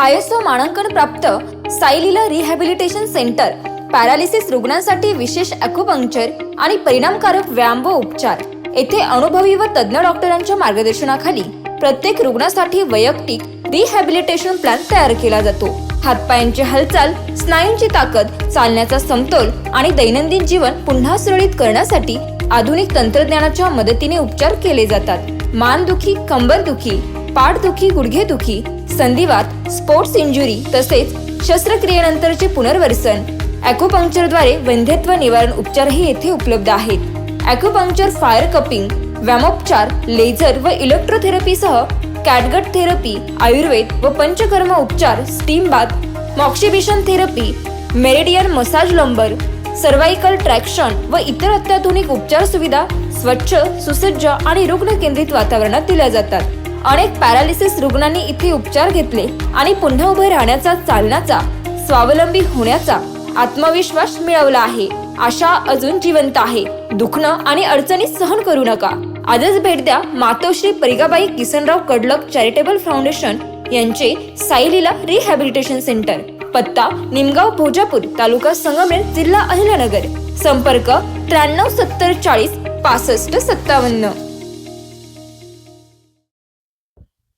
I S O मानांकन प्राप्त सायलीला rehabilitation centre paralysis रुग्णांसाठी विशेष अॅक्युपंक्चर आणि परिणामकारक व्यायाम व उपचार. येथे अनुभवी व तज्ज्ञ डॉक्टरांच्या मार्गदर्शनाखाली प्रत्येक रुग्णासाठी वैयक्तिक रिहॅबिलिटेशन प्लॅन तयार केला जातो. हातपायांची हालचाल स्नायूंची ताकद चालण्याचा समतोल आणि दैनंदिन जीवन पुन्हा सुरळीत करण्यासाठी आधुनिक तंत्रज्ञानाच्या मदतीने उपचार केले जातात. मानदुखी कंबरदुखी पाठदुखी गुडघेदुखी संधिवात स्पोर्ट्स इंजुरी तसेच शस्त्रक्रियेनंतरचे पुनर्वसन. अॅक्युपंक्चरद्वारे वंध्यत्व निवारण उपचारही येथे उपलब्ध आहेत. अॅक्युपंक्चर फायर कपिंग व्यामोपचार लेझर व इलेक्ट्रोथेरपीसह कॅटगट थेरपी आयुर्वेद व पंचकर्म उपचार steam bath moxibustion therapy meridian massage lumbar cervical traction व इतर अत्याधुनिक उपचार सुविधा स्वच्छ सुसज्ज आणि रुग्ण केंद्रित वातावरणात दिल्या जातात. अनेक पॅरालिसिस रुग्णांनी इथे उपचार घेतले आणि पुन्हा उभे राहण्याचा चालण्याचा स्वावलंबी होण्याचा आत्मविश्वास मिळवला आहे. आशा अजून जिवंत आहे. दुखणं आणि अडचणी सहन करू नका. आजच भेट द्या मातोश्री परिगाबाई किसनराव कडलक चॅरिटेबल फाउंडेशन यांचे साईलीला रिहॅबिलिटेशन सेंटर पत्ता निमगाव भोजापूर तालुका संगमनेर जिल्हा अहिल्यानगर. संपर्क त्र्याण्णव सत्तर चाळीस पासष्ट सत्तावन्न.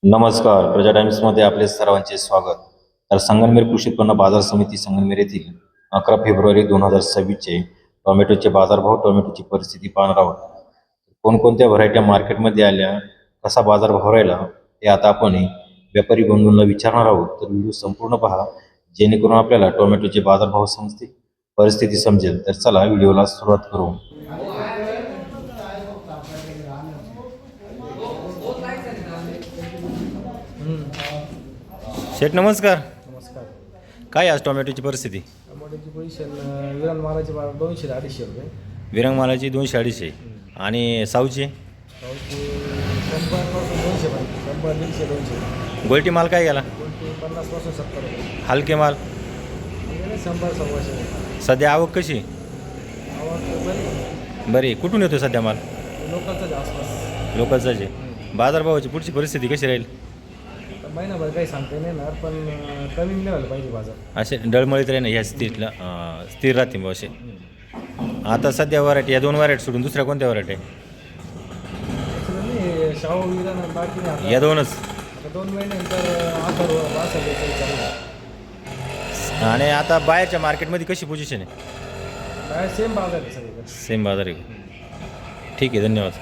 नमस्कार. प्रजा टाइम्समध्ये आपले सर्वांचे स्वागत. तर संगनमेर कृषी उत्पन्न बाजार समिती संगनमेर येथील अकरा फेब्रुवारी दोन हजार सव्वीसचे टोमॅटोचे बाजारभाव टोमॅटोची परिस्थिती पाहणार आहोत. कोणकोणत्या व्हरायट्या मार्केटमध्ये आल्या कसा बाजारभाव राहिला हे आता आपण व्यापारी बंधूंना विचारणार आहोत. तर व्हिडिओ संपूर्ण पहा जेणेकरून आपल्याला टोमॅटोचे बाजारभाव समजतील परिस्थिती समजेल. तर चला व्हिडिओला सुरुवात करू. शेठ नमस्कार. नमस्कार. काय आज टोमॅटोची परिस्थिती? टमाट्याची पोझिशन विरान मालाची दोनशे ते अडीचशे रुपये. विरंगमालाची दोनशे अडीचशे. आणि साऊची? शंभरपासून दोनशे पर्यंत. शंभर दीडशे दोनशे. गोल्टी माल काय गेला? कोणती पन्नासपासून सत्तर रुपये. हलके माल? शंभर सव्वाशे सध्या आवक कशी? आवक बरी. बरी. कुठून येतो सध्या माल? लोकलचं आसपास. लोकलचाचे बाजारभावाची पुढची परिस्थिती कशी राहील? महिनाभर काही सांगता नाही येणार पण कमी नाही व्हायला पाहिजे बाजार. असे डळमळीत राहील ह्या स्थितीला अं, स्थिर राहते बुवा असे. आता सध्या वरायटी या दोन वरायटी सोडून दुसऱ्या कोणत्या वरायटी त्याच्यानं नाही शाहू विरान आणि बाकी नाही आता. या दोनच. आता दोन महिन्यानंतर चालू आहे. आणि आता बाहेरच्या मार्केटमध्ये कशी पोझिशन आहे? काय सेम बाजार आहे सगळीकडे. सेम बाजार आहे. ठीक आहे धन्यवाद.